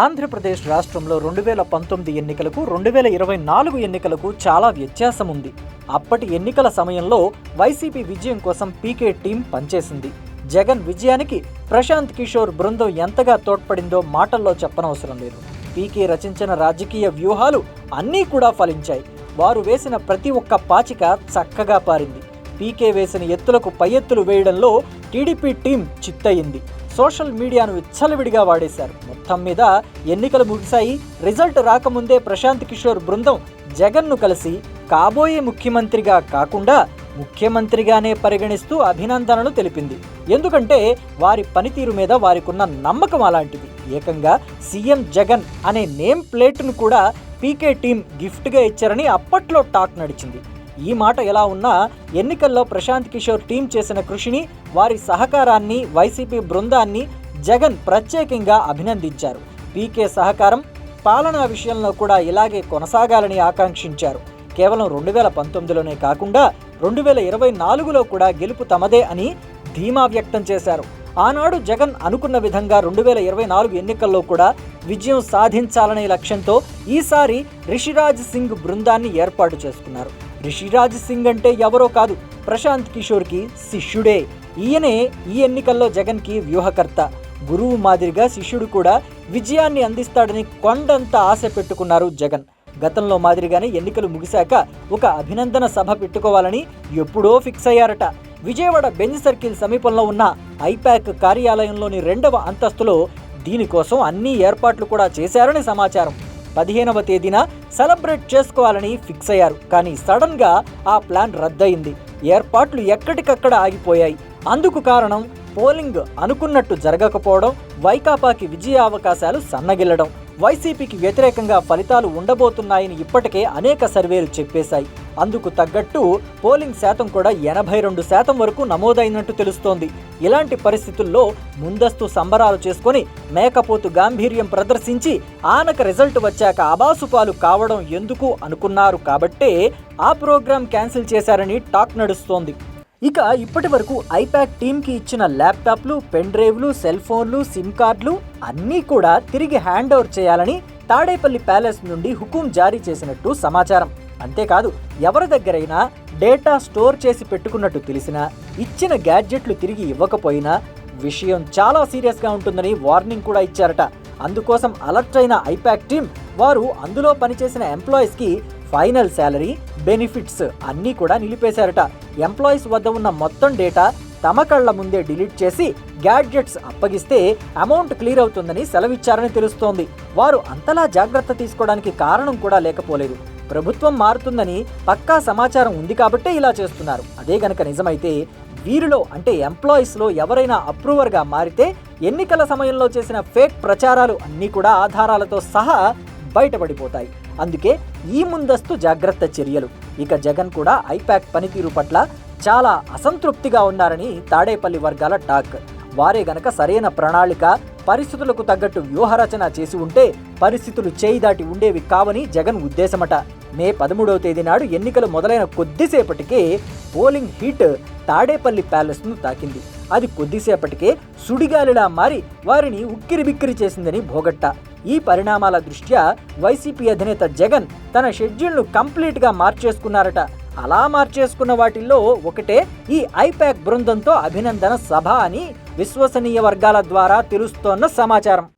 ఆంధ్రప్రదేశ్ రాష్ట్రంలో రెండు వేల పంతొమ్మిది ఎన్నికలకు రెండు వేల ఇరవై నాలుగు ఎన్నికలకు చాలా వ్యత్యాసం ఉంది అప్పటి ఎన్నికల సమయంలో వైసీపీ విజయం కోసం పీకే టీం పనిచేసింది. జగన్ విజయానికి ప్రశాంత్ కిషోర్ బృందం ఎంతగా తోడ్పడిందో మాటల్లో చెప్పనవసరం లేదు. పీకే రచించిన రాజకీయ వ్యూహాలు అన్నీ కూడా ఫలించాయి. వారు వేసిన ప్రతి ఒక్క పాచిక చక్కగా పారింది. పీకే వేసిన ఎత్తులకు పై ఎత్తులు వేయడంలో టీడీపీ టీం చిత్తయింది. సోషల్ మీడియాను విచ్చలవిడిగా వాడేశారు. మొత్తం మీద ఎన్నికలు ముగిశాయి. రిజల్ట్ రాకముందే ప్రశాంత్ కిషోర్ బృందం జగన్ను కలిసి కాబోయే ముఖ్యమంత్రిగా కాకుండా ముఖ్యమంత్రిగానే పరిగణిస్తూ అభినందనలు తెలిపింది. ఎందుకంటే వారి పనితీరు మీద వారికున్న నమ్మకం అలాంటిది. ఏకంగా సీఎం జగన్ అనే నేమ్ ప్లేట్ను కూడా పీకే టీం గిఫ్ట్గా ఇచ్చారని అప్పట్లో టాక్ నడిచింది. ఈ మాట ఎలా ఉన్నా ఎన్నికల్లో ప్రశాంత్ కిషోర్ టీం చేసిన కృషిని వారి సహకారాన్ని వైసీపీ బృందాన్ని జగన్ ప్రత్యేకంగా అభినందించారు. పీకే సహకారం పాలనా విషయంలో కూడా ఇలాగే కొనసాగాలని ఆకాంక్షించారు. కేవలం రెండు వేల పంతొమ్మిదిలోనే కాకుండా రెండు వేల ఇరవై నాలుగులో కూడా గెలుపు తమదే అని ధీమా వ్యక్తం చేశారు. ఆనాడు జగన్ అనుకున్న విధంగా రెండు వేల ఇరవై నాలుగు ఎన్నికల్లో కూడా విజయం సాధించాలనే లక్ష్యంతో ఈసారి రిషిరాజ్ సింగ్ బృందాన్ని ఏర్పాటు చేసుకున్నారు. రిషిరాజ్ సింగ్ అంటే ఎవరో కాదు ప్రశాంత్ కిషోర్కి శిష్యుడే. ఈయనే ఈ ఎన్నికల్లో జగన్కి వ్యూహకర్త. గురువు మాదిరిగా శిష్యుడు కూడా విజయాన్ని అందిస్తాడని కొండంత ఆశ పెట్టుకున్నారు జగన్. గతంలో మాదిరిగానే ఎన్నికలు ముగిశాక ఒక అభినందన సభ పెట్టుకోవాలని ఎప్పుడో ఫిక్స్ అయ్యారట. విజయవాడ బెంజ్ సర్కిల్ సమీపంలో ఉన్న ఐపాక్ కార్యాలయంలోని రెండవ అంతస్తులో దీనికోసం అన్ని ఏర్పాట్లు కూడా చేశారని సమాచారం. పదిహేనవ తేదీన సెలబ్రేట్ చేసుకోవాలని ఫిక్స్ అయ్యారు. కానీ సడన్గా ఆ ప్లాన్ రద్దయింది. ఏర్పాట్లు ఎక్కడికక్కడ ఆగిపోయాయి. అందుకు కారణం పోలింగ్ అనుకున్నట్టు జరగకపోవడం వైకాపాకి విజయ అవకాశాలు సన్నగిల్లడం. వైసీపీకి వ్యతిరేకంగా ఫలితాలు ఉండబోతున్నాయని ఇప్పటికే అనేక సర్వేలు చెప్పేశాయి. అందుకు తగ్గట్టు పోలింగ్ శాతం కూడా ఎనభై రెండు శాతం వరకు నమోదైనట్టు తెలుస్తోంది. ఇలాంటి పరిస్థితుల్లో ముందస్తు సంబరాలు చేసుకొని మేకపోతు గాంభీర్యం ప్రదర్శించి ఆనక రిజల్ట్ వచ్చాక అబాసుపాలు కావడం ఎందుకు అనుకున్నారు కాబట్టే ఆ ప్రోగ్రాం క్యాన్సిల్ చేశారని టాక్ నడుస్తోంది. ఇక ఇప్పటి వరకు ఐపాక్ టీంకి ఇచ్చిన ల్యాప్టాప్లు పెన్ డ్రైవ్లు సెల్ ఫోన్లు సిమ్ కార్డులు అన్నీ కూడా తిరిగి హ్యాండ్ ఓవర్ చేయాలని తాడేపల్లి ప్యాలెస్ నుండి హుకుం జారీ చేసినట్టు సమాచారం. అంతేకాదు ఎవరి దగ్గరైనా డేటా స్టోర్ చేసి పెట్టుకున్నట్టు తెలిసినా ఇచ్చిన గ్యాడ్జెట్లు తిరిగి ఇవ్వకపోయినా విషయం చాలా సీరియస్గా ఉంటుందని వార్నింగ్ కూడా ఇచ్చారట. అందుకోసం అలర్ట్ అయిన ఐపాక్ టీం వారు అందులో పనిచేసిన ఎంప్లాయీస్కి ఫైనల్ శాలరీ బెనిఫిట్స్ అన్నీ కూడా నిలిపేశారట. ఎంప్లాయీస్ వద్ద ఉన్న మొత్తం డేటా తమ కళ్ళ ముందే డిలీట్ చేసి గ్యాడ్జెట్స్ అప్పగిస్తే అమౌంట్ క్లియర్ అవుతుందని సెలవిచ్చారని తెలుస్తోంది. వారు అంతలా జాగ్రత్త తీసుకోవడానికి కారణం కూడా లేకపోలేదు. ప్రభుత్వం మారుతుందని పక్కా సమాచారం ఉంది కాబట్టే ఇలా చేస్తున్నారు. అదే గనక నిజమైతే వీరిలో అంటే ఎంప్లాయీస్లో ఎవరైనా అప్రూవర్గా మారితే ఎన్నికల సమయంలో చేసిన ఫేక్ ప్రచారాలు అన్నీ కూడా ఆధారాలతో సహా బయటపడిపోతాయి. అందుకే ఈ ముందస్తు జాగ్రత్త చర్యలు. ఇక జగన్ కూడా ఐపాక్ పనితీరు పట్ల చాలా అసంతృప్తిగా ఉన్నారని తాడేపల్లి వర్గాల టాక్. వారే గనక సరైన ప్రణాళిక పరిస్థితులకు తగ్గట్టు వ్యూహరచన చేసి ఉంటే పరిస్థితులు చేయి దాటి ఉండేవి కావని జగన్ ఉద్దేశమట. మే పదమూడవ తేదీ నాడు ఎన్నికలు మొదలైన కొద్దిసేపటికే పోలింగ్ హీట్ తాడేపల్లి ప్యాలెస్ను తాకింది. అది కొద్దిసేపటికే సుడిగాలిలా మారి వారిని ఉక్కిరిబిక్కిరి చేసిందని భోగట్ట ఈ పరిణామాల దృష్ట్యా వైసీపీ అధినేత జగన్ తన షెడ్యూల్ను కంప్లీట్గా మార్చేసుకున్నారట. అలా మార్చేసుకున్న వాటిల్లో ఒకటే ఈ ఐపాక్ బృందంతో అభినందన సభ అని విశ్వసనీయ వర్గాల ద్వారా తెలుస్తోన్న సమాచారం.